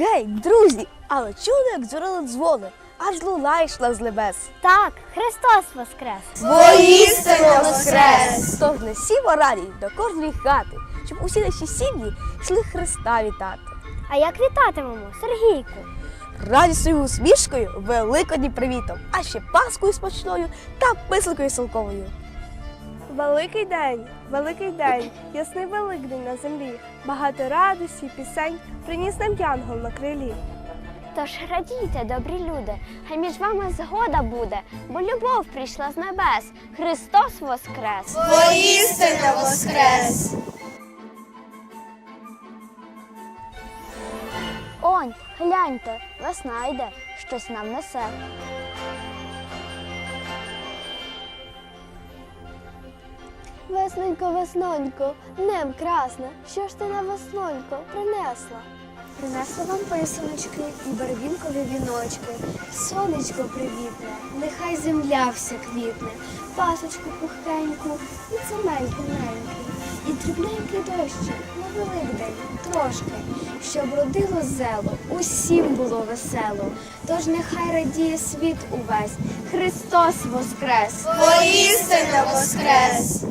Гей, друзі! Але чули, як дзюрили дзвони, аж луна йшла з небес. Так, Христос Воскрес! Воістину воскрес! Тож несімо радість до кожної хати, щоб усі наші сім'ї йшли Христа вітати. А як вітатимемо, Сергійку? Радісною усмішкою, великодні привітом, а ще паскою смачною та писанкою солковою. Великий день, великий день, ясний великдень на землі. Багато радості, пісень приніс нам янгол на крилі. Тож радійте, добрі люди, хай між вами згода буде, бо любов прийшла з небес. Христос Воскрес! Воістину воскрес! Онь, гляньте, весна йде, щось нам несе. Весненько, веснонько, нем красна, що ж ти на веснонько принесла? Принесла вам писаночки і барвінкові віночки, сонечко привітне, нехай земля вся квітне, пасочку пухкеньку і цемель тоненький, і дрібненький дощик на великдень трошки, щоб родило зело, усім було весело. Тож нехай радіє світ увесь, Христос Воскрес! Воістину воскрес!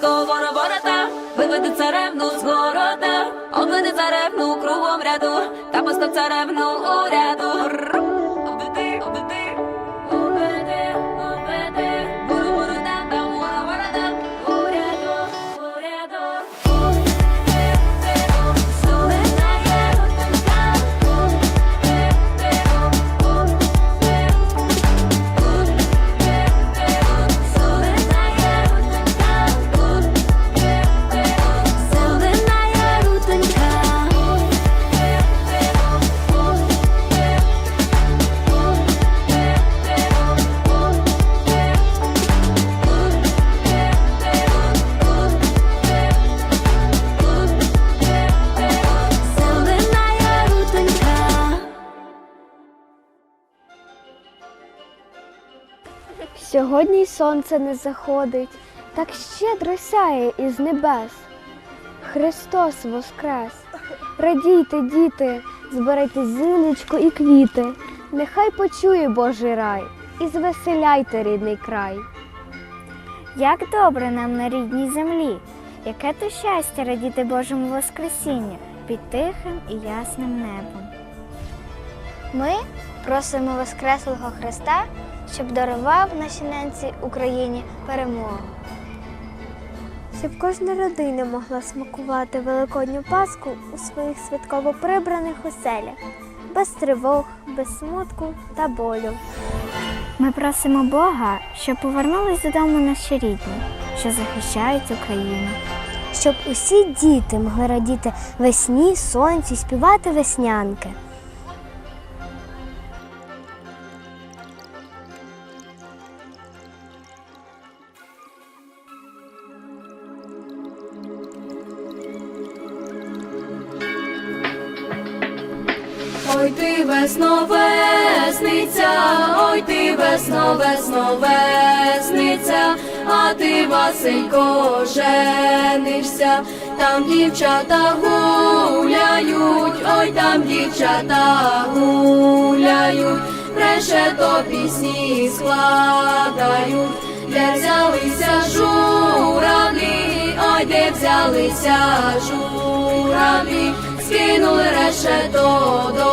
Вона ворота, виведи царевну з города, обведи царевну кругом ряду, та постав царевну уряду. ряду. Обведи, Сьогодні сонце не заходить, так щедро сяє із небес. Христос Воскрес! Радійте, діти, збирайте зілечко і квіти, нехай почує Божий рай і звеселяйте рідний край. Як добре нам на рідній землі, яке то щастя радіти Божому Воскресінню під тихим і ясним небом. Ми Просимо Воскреслого Христа, щоб дарував нашій ненці Україні перемогу. Щоб кожна родина могла смакувати великодню паску у своїх святково прибраних оселях, без тривог, без смутку та болю. Ми просимо Бога, щоб повернулись додому наші рідні, що захищають Україну. Щоб усі діти могли радіти весні, сонці, співати веснянки. Ой ти весно весниця, ой ти весно, весно весниця, а ти Василько женишся, там дівчата гуляють, ой там дівчата гуляють, решето пісні складають, де взялися журавлі, ой де взялися журавлі скинули решето до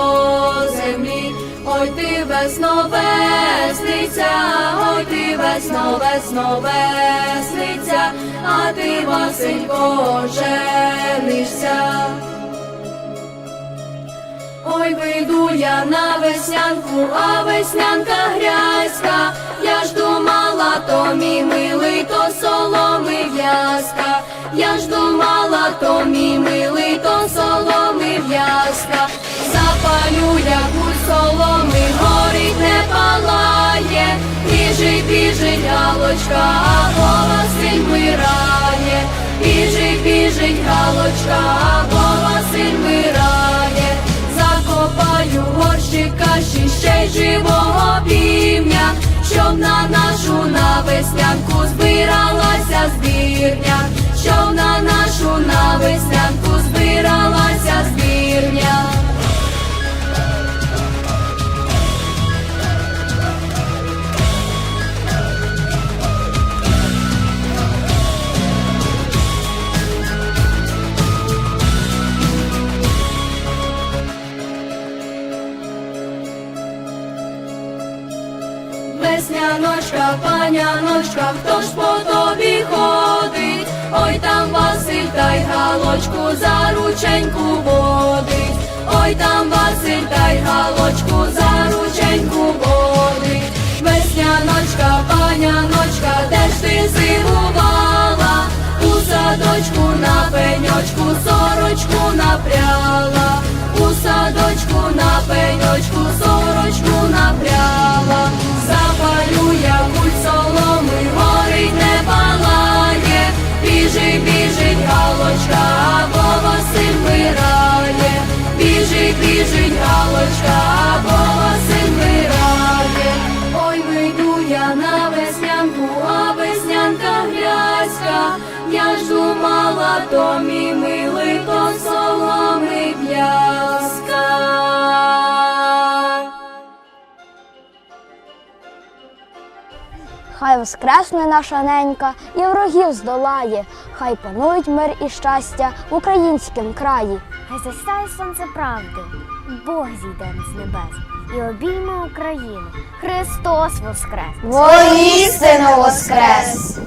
землі. Ой ти весно весниця, ой ти весно, весно весниця, а ти Василько женишся. Ой, вийду я на веснянку, а веснянка грязька. Я ж думала, то мій милий, то соломи в'язка. Я ж думала, то мій милий, то соломи в'язка. Запалю я куль соломи, горить не палає. Біжить, біжить галочка, а Василь вмирає. Біжить, біжить галочка, а Василь вмирає. Закопаю горщика, ще й живого півня, щоб на нашу навеснянку збиралася Весняночка, паняночка, хто ж по тобі ходить? Ой там Василь та й галочку за рученьку водить. Ой там Василь та й галочку за рученьку водить. Весняночка, паняночка, де ж ти зимувала? У садочку на пеньочку сорочку напряла. У садочку на пеньочку сорочку Біжить, галочка, бо вмирає. Ой, вийду я на веснянку, а веснянка грязька. Я ж думала, то мій милий, то соломи в'язка. Хай воскресне наша ненька і ворогів здолає, хай панують мир і щастя в українськім краї. Хай засяє сонце правди, Бог зійде з небес і обійме Україну. Христос воскрес! Воістину воскрес!